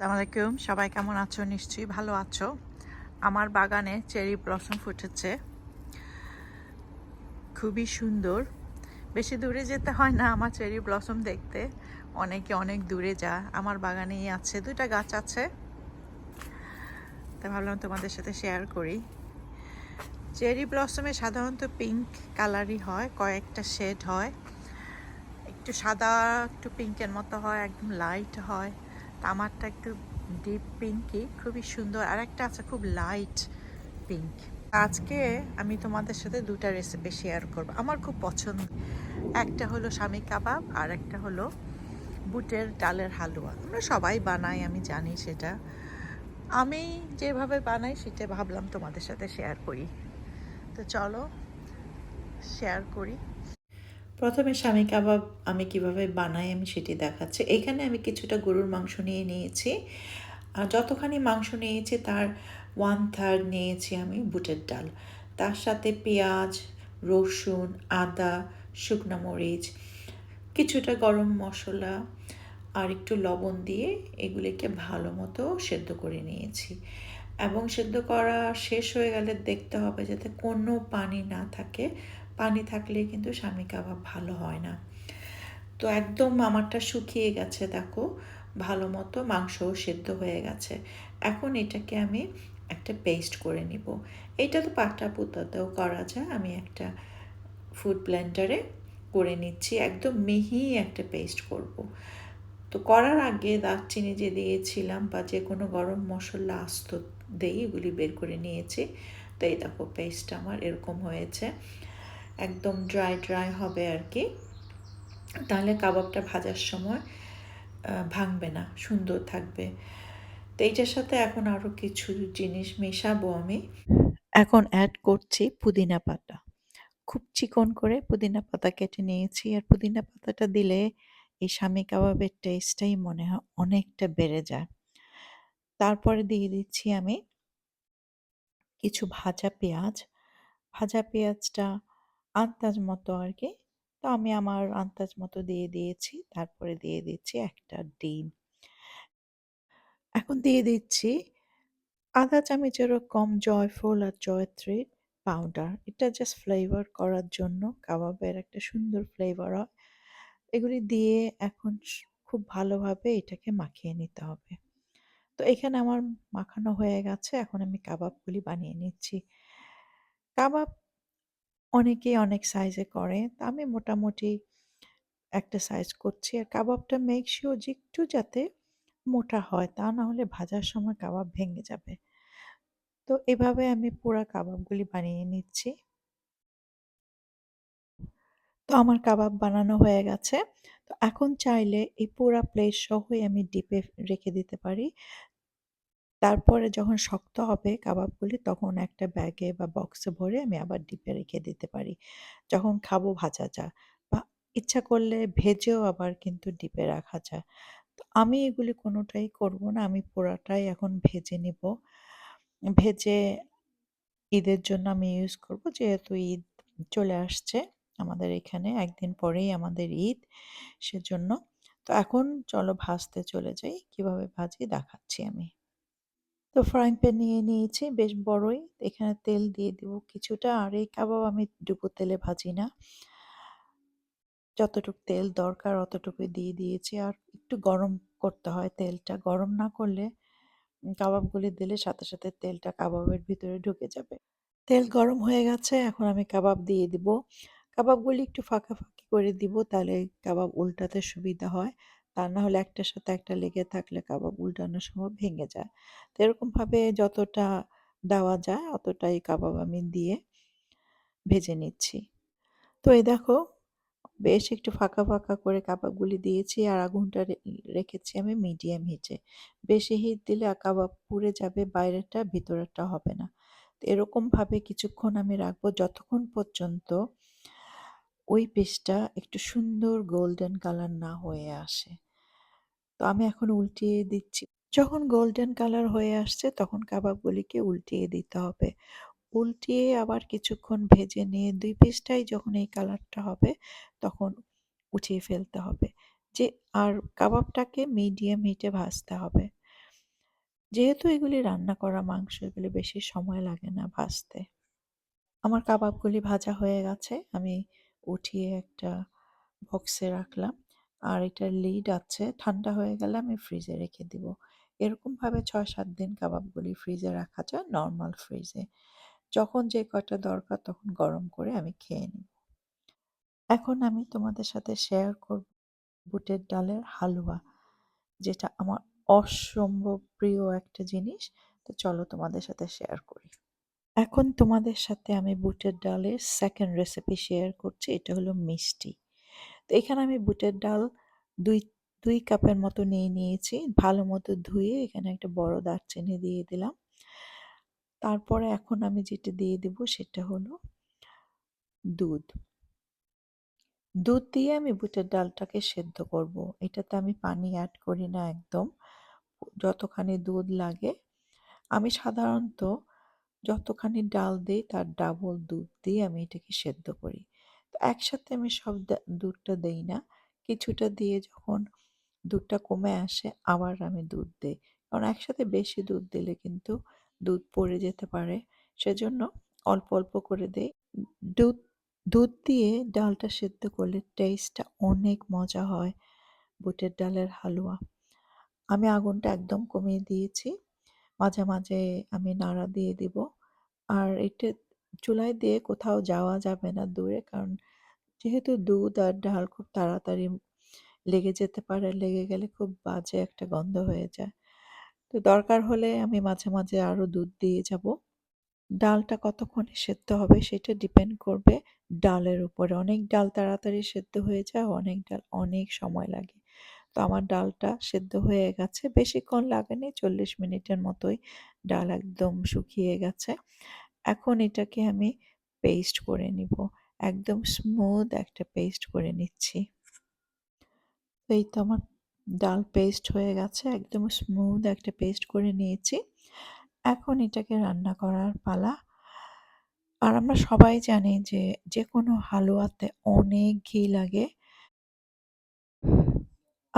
আসসালামু আলাইকুম। সবাই কেমন আছো? নিশ্চয়ই ভালো আছো। আমার বাগানে চেরি ব্লসম ফুটেছে। খুবই সুন্দর। বেশি দূরে যেতে হয় না আমার চেরি ব্লসম দেখতে। অনেকে অনেক দূরে যায় আমার বাগানেই আছে। দুটা গাছ আছে। তা ভাবলাম তোমাদের সাথে শেয়ার করি। চেরি ব্লসমে সাধারণত পিঙ্ক কালারই হয়। কয়েকটা শেড হয়। একটু সাদা, একটু পিঙ্কের মতো হয়। একদম লাইট হয়। তা আমারটা একটু ডিপ পিঙ্কি খুবই সুন্দর। আর একটা আছে খুব লাইট পিঙ্ক আজকে আমি তোমাদের সাথে দুটা রেসিপি শেয়ার করব। আমার খুব পছন্দ। একটা হলো স্বামী কাবাব আর একটা হলো বুটের ডালের হালুয়া। আমরা সবাই বানাই, আমি জানি সেটা। আমি যেভাবে বানাই সেটা ভাবলাম তোমাদের সাথে শেয়ার করি। তো চলো শেয়ার করি। প্রথমে স্বামী কাবাব আমি কীভাবে বানাই আমি সেটি দেখাচ্ছি। এখানে আমি কিছুটা গরুর মাংস নিয়ে নিয়েছি। আর যতখানি মাংস নিয়েছি তার ওয়ান থার্ড নিয়েছি আমি বুটের ডাল। তার সাথে পেঁয়াজ, রসুন, আদা, শুকনো মরিচ, কিছুটা গরম মশলা আর একটু লবণ দিয়ে এগুলিকে ভালো মতো সেদ্ধ করে নিয়েছি। এবং সেদ্ধ করা শেষ হয়ে গেলে দেখতে হবে যাতে কোনো পানি না থাকে। পানি থাকলে কিন্তু স্বামী কাবাব ভালো হয় না। তো একদম আমারটা শুকিয়ে গেছে, দেখো, ভালো মতো মাংসও সেদ্ধ হয়ে গেছে। এখন এটাকে আমি একটা পেস্ট করে নিব। এটা তো পাটা পুতাতেও করা যায়। আমি একটা ফুড ব্লেন্ডারে করে নিচ্ছি। একদম মিহি একটা পেস্ট করব। তো করার আগে দারচিনি যে দিয়েছিলাম বা যে কোনো গরম মশলা আস্ত দেই এগুলি বের করে নিয়েছি। তো এই দেখো পেস্ট আমার এরকম হয়েছে। একদম ড্রাই ড্রাই হবে আর কি তাহলে কাবাবটা ভাজার সময় ভাঙবে না, সুন্দর থাকবে। তো এইটার সাথে এখন আরও কিছু জিনিস মেশাবো আমি। এখন অ্যাড করছি পুদিনা পাতা। খুব চিকন করে পুদিনা পাতা কেটে নিয়েছি। আর পুদিনা পাতাটা দিলে এই স্বামী কাবাবের টেস্টটাই মনে হয় অনেকটা বেড়ে যায়। তারপরে দিয়ে দিচ্ছি আমি কিছু ভাজা পেঁয়াজ। ভাজা পেঁয়াজটা আন্দাজ মতো আর কি তো আমি আমার আন্দাজ মতো দিয়ে দিয়েছি। তারপরে দিয়ে দিচ্ছি একটা ডিম। এখন দিয়ে দিচ্ছি আধা চামচেরও কম জয়ফল আর জয়ত্রী পাউডার এটা জাস্ট ফ্লেভার করার জন্য। কাবাবের একটা সুন্দর ফ্লেভার হয়। এগুলি দিয়ে এখন খুব ভালোভাবে এটাকে মাখিয়ে নিতে হবে। তো এখানে আমার মাখানো হয়ে গেছে। এখন আমি কাবাবগুলি বানিয়ে নিচ্ছি। কাবাব অনেকেই অনেক সাইজে করে। তা আমি মোটামুটি একটা সাইজ করছি। আর কাবাবটা মেক শিওর যে একটু যাতে মোটা হয়, তা না হলে ভাজার সময় কাবাব ভেঙে যাবে। তো এভাবে আমি পুরা কাবাবগুলি বানিয়ে নিচ্ছি। তো আমার কাবাব বানানো হয়ে গেছে। তো এখন চাইলে এই পুরা প্লেট সহই আমি ডিপে রেখে দিতে পারি। তারপরে যখন শক্ত হবে কাবাবগুলি, তখন একটা ব্যাগে বা বক্সে ভরে আমি আবার ডিপে রেখে দিতে পারি। যখন খাব ভাজা যায় বা ইচ্ছা করলে ভেজেও আবার কিন্তু ডিপে রাখা যায় তো আমি এগুলি কোনোটাই করব না, আমি পোড়াটাই এখন ভেজে নিব। ভেজে ঈদের জন্য আমি ইউজ করব, যেহেতু ঈদ চলে আসছে আমাদের এখানে, একদিন পরেই আমাদের ঈদ সেজন্য। তো এখন চলো ভাজতে চলে যাই, কীভাবে ভাজি দেখাচ্ছি আমি। তো ফ্রাইং প্যান নিয়ে নিয়েছি, বেশ বড়ই। এখানে তেল দিয়ে দিব কিছুটা, আর এই কাবাব আমি ডুবো তেলে ভাজি না। যতটুকু তেল দরকার অতটুকুই দিয়ে দিয়েছি, আর একটু গরম করতে হয় তেলটা। গরম না করলে কাবাবগুলি দিলে সাথে সাথে তেলটা কাবাবের ভিতরে ঢুকে যাবে। তেল গরম হয়ে গেছে, এখন আমি কাবাব দিয়ে দিব। কাবাবগুলি একটু ফাঁকা ফাঁকি করে দিব, তাহলে কাবাব উল্টাতে সুবিধা হয়। তা না হলে একটার সাথে একটা লেগে থাকলে কাবাব উল্টানোর সময় ভেঙে যায়। তো এরকমভাবে যতটা দেওয়া যায় অতটাই কাবাব আমি দিয়ে ভেজে নিচ্ছি। তো এই দেখো, বেশ একটু ফাঁকা ফাঁকা করে কাবাবগুলি দিয়েছি আর আগুনটা রেখেছি আমি মিডিয়াম হিটে। বেশি হিট দিলে কাবাব পুড়ে যাবে বাইরেটা ভিতরেরটা হবে না। এরকমভাবে কিছুক্ষণ আমি রাখব যতক্ষণ পর্যন্ত ওই পিসটা একটু সুন্দর গোল্ডেন কালার না হয়ে আসে। তো আমি এখন উল্টিয়ে দিচ্ছি। যখন গোল্ডেন কালার হয়ে আসছে, তখন কাবাবগুলিকে উল্টিয়ে দিতে হবে। উল্টিয়ে আবার কিছুক্ষণ ভেজে নিয়ে দুই পিসটাই যখন এই কালারটা হবে, তখন উঠিয়ে ফেলতে হবে। যে, আর কাবাবটাকে মিডিয়াম হিটে ভাজতে হবে। যেহেতু এগুলি রান্না করা মাংস, এগুলি বেশি সময় লাগে না ভাজতে। আমার কাবাবগুলি ভাজা হয়ে গেছে, আমি উঠিয়ে একটা বক্সে রাখলাম। আর এটার লিড আছে, ঠান্ডা হয়ে গেলে আমি ফ্রিজে রেখে দিব। এরকমভাবে ছয় সাত দিন কাবাবগুলি ফ্রিজে রাখা যায় নর্মাল ফ্রিজে যখন যে কয়টা দরকার তখন গরম করে আমি খেয়ে নিই এখন আমি তোমাদের সাথে শেয়ার করব বুটের ডালের হালুয়া, যেটা আমার অসম্ভব প্রিয় একটা জিনিস। তো চলো তোমাদের সাথে শেয়ার করি। এখন তোমাদের সাথে আমি বুটের ডালের সেকেন্ড রেসিপি শেয়ার করছি, এটা হলো মিষ্টি। তো এখানে আমি বুটের ডাল দুই দুই কাপের মতো নিয়ে নিয়েছি, ভালো মতো ধুয়ে এখানে একটা বড় দারচিনি দিয়ে দিলাম। তারপরে এখন আমি যেটা দিয়ে দেব সেটা হলো দুধ। দুধ দিয়ে আমি বুটের ডালটাকে সেদ্ধ করব। এটাতে আমি পানি অ্যাড করি না একদম। যতখানি দুধ লাগে। আমি সাধারণত যতখানি ডাল দিই, তার ডাবল দুধ দিয়ে আমি এটাকে সেদ্ধ করি। তো একসাথে আমি সব দুধটা দেই না। কিছুটা দিয়ে যখন দুধটা কমে আসে, আবার আমি দুধ দিই। কারণ একসাথে বেশি দুধ দিলে কিন্তু দুধ পড়ে যেতে পারে। সেজন্য অল্প অল্প করে দিই। দুধ দুধ দিয়ে ডালটা সেদ্ধ করলে টেস্টটা অনেক মজা হয় বুটের ডালের হালুয়া। আমি আগুনটা একদম কমিয়ে দিয়েছি। মাঝে মাঝে আমি নাড়া দিয়ে দিব। আর এটা চুলায় দিয়ে কোথাও যাওয়া যাবে না দূরে, কারণ যেহেতু দুধ আর ডাল খুব তাড়াতাড়ি লেগে যেতে পারে, লেগে গেলে খুব বাজে একটা গন্ধ হয়ে যায়। তো দরকার হলে আমি মাঝে মাঝে আরও দুধ দিয়ে যাব। ডালটা কতক্ষণে সেদ্ধ হবে সেটা ডিপেন্ড করবে ডালের উপরে। অনেক ডাল তাড়াতাড়ি সেদ্ধ হয়ে যায়, অনেক ডাল অনেক সময় লাগে। তো আমার ডালটা সেদ্ধ হয়ে গেছে। বেশিক্ষণ লাগেনি, চল্লিশ মিনিটের মতোই ডাল একদম শুকিয়ে গেছে। এখন এটাকে আমি পেস্ট করে নিব। একদম স্মুথ একটা পেস্ট করে নিচ্ছি। এই তো আমার ডাল পেস্ট হয়ে গেছে, একদম স্মুথ একটা পেস্ট করে নিয়েছি। এখন এটাকে রান্না করার পালা। আর আমরা সবাই জানি যে যে কোনো হালুয়াতে অনেক ঘি লাগে।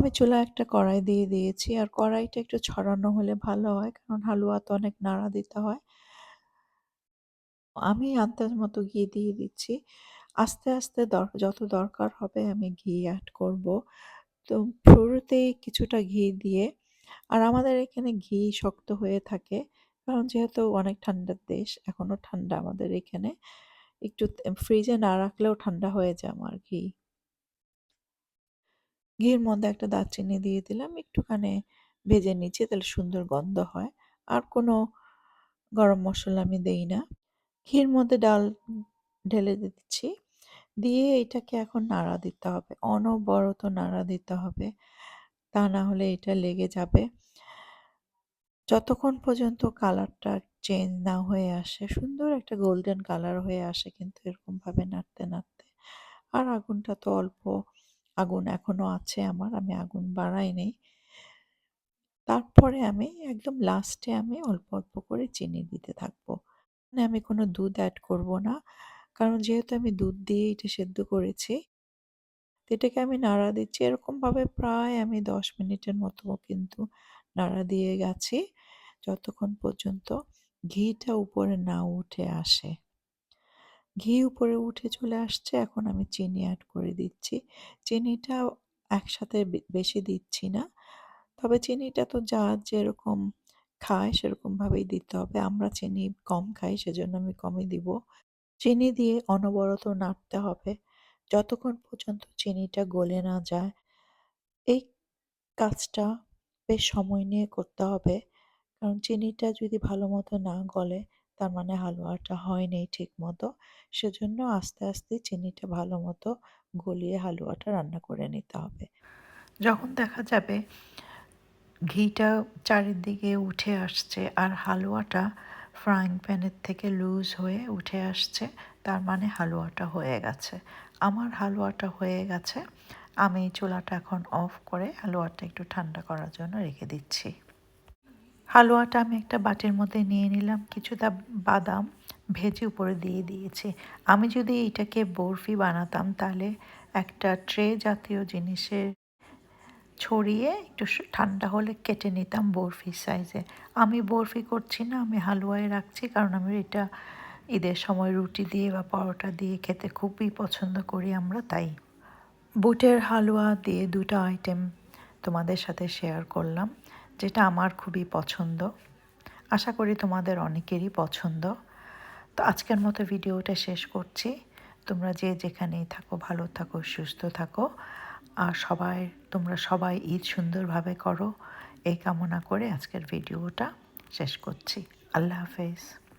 আমি চুলা একটা কড়াই দিয়ে দিয়েছি। আর কড়াইটা একটু ছড়ানো হলে ভালো হয়, কারণ হালুয়া তো অনেক নাড়া দিতে হয়। আমি আন্দাজ মতো ঘি দিয়ে দিচ্ছি। আস্তে আস্তে যত দরকার হবে আমি ঘি অ্যাড করব। তো শুরুতেই কিছুটা ঘি দিয়ে, আর আমাদের এখানে ঘি শক্ত হয়ে থাকে, কারণ যেহেতু অনেক ঠান্ডার দেশ এখনও ঠান্ডা আমাদের এখানে। একটু, ফ্রিজে না রাখলেও ঠান্ডা হয়ে যায় আমার ঘি। ঘির মধ্যে একটা দারচিনি দিয়ে দিলাম, একটুখানি ভেজে নিচ্ছি, তাহলে সুন্দর গন্ধ হয়। আর কোনো গরম মশলা আমি দেই না। ঘির মধ্যে ডাল ঢেলে দিচ্ছি। দিয়ে এটাকে এখন নাড়া দিতে হবে। অনবরত নাড়া দিতে হবে। তা না হলে এটা লেগে যাবে। যতক্ষণ পর্যন্ত কালারটা চেঞ্জ না হয়ে আসে, সুন্দর একটা গোল্ডেন কালার হয়ে আসে, কিন্তু এরকমভাবে নাড়তে নাড়তে। আর আগুনটা তো অল্প আগুন এখনও আছে আমার, আমি আগুন বাড়াই নেই। তারপরে আমি একদম লাস্টে আমি অল্প অল্প করে চিনি দিতে থাকব। মানে আমি কোনো দুধ অ্যাড করব না। কারণ যেহেতু আমি দুধ দিয়ে এটা সেদ্ধ করেছি, এটাকে আমি নাড়া দিচ্ছি। এরকমভাবে প্রায় আমি দশ মিনিটের মতো কিন্তু নাড়া দিয়ে গেছি। যতক্ষণ পর্যন্ত ঘিটা উপরে না উঠে আসে। ঘি উপরে উঠে চলে আসছে। এখন আমি চিনি অ্যাড করে দিচ্ছি। চিনিটা একসাথে বেশি দিচ্ছি না। তবে চিনিটা তো যা যেরকম খায় সেরকমভাবেই দিতে হবে। আমরা চিনি কম খাই, সেজন্য আমি কমই দিব। চিনি দিয়ে অনবরত নাড়তে হবে। যতক্ষণ পর্যন্ত চিনিটা গলে না যায়, এই কাজটা বেশ সময় নিয়ে করতে হবে। কারণ চিনিটা যদি ভালো মতো না গলে তার মানে হালুয়াটা হয়নি ঠিক মতো। সেজন্য আস্তে আস্তে চিনিটা ভালো মতো গলিয়ে হালুয়াটা রান্না করে নিতে হবে। যখন দেখা যাবে ঘিটা চারিদিকে উঠে আসছে আর হালুয়াটা ফ্রাইং প্যানের থেকে লুজ হয়ে উঠে আসছে, তার মানে হালুয়াটা হয়ে গেছে। আমার হালুয়াটা হয়ে গেছে, আমি চুলাটা এখন অফ করে হালুয়াটা একটু ঠান্ডা করার জন্য রেখে দিচ্ছি। হালুয়াটা আমি একটা বাটির মধ্যে নিয়ে নিলাম, কিছুটা বাদাম ভেজে উপরে দিয়ে দিয়েছি। আমি যদি এটাকে বরফি বানাতাম, তাহলে একটা ট্রে জাতীয় জিনিসের ছড়িয়ে একটু ঠান্ডা হলে কেটে নিতাম বরফি সাইজে আমি বরফি করছি না, আমি হালুয়ায় রাখছি, কারণ আমি এটা ঈদের সময় রুটি দিয়ে বা পরোটা দিয়ে খেতে খুবই পছন্দ করি আমরা, তাই। বুটের হালুয়া দিয়ে দুটো আইটেম তোমাদের সাথে শেয়ার করলাম। যেটা আমার খুবই পছন্দ। আশা করি তোমাদের অনেকেরই পছন্দ। তো আজকের মতো ভিডিওটা শেষ করছি। তোমরা যে যেখানেই থাকো, ভালো থাকো, সুস্থ থাকো। আর সবাই, তোমরা সবাই ঈদ সুন্দরভাবে করো। এই কামনা করে আজকের ভিডিওটা শেষ করছি। আল্লাহ হাফেজ।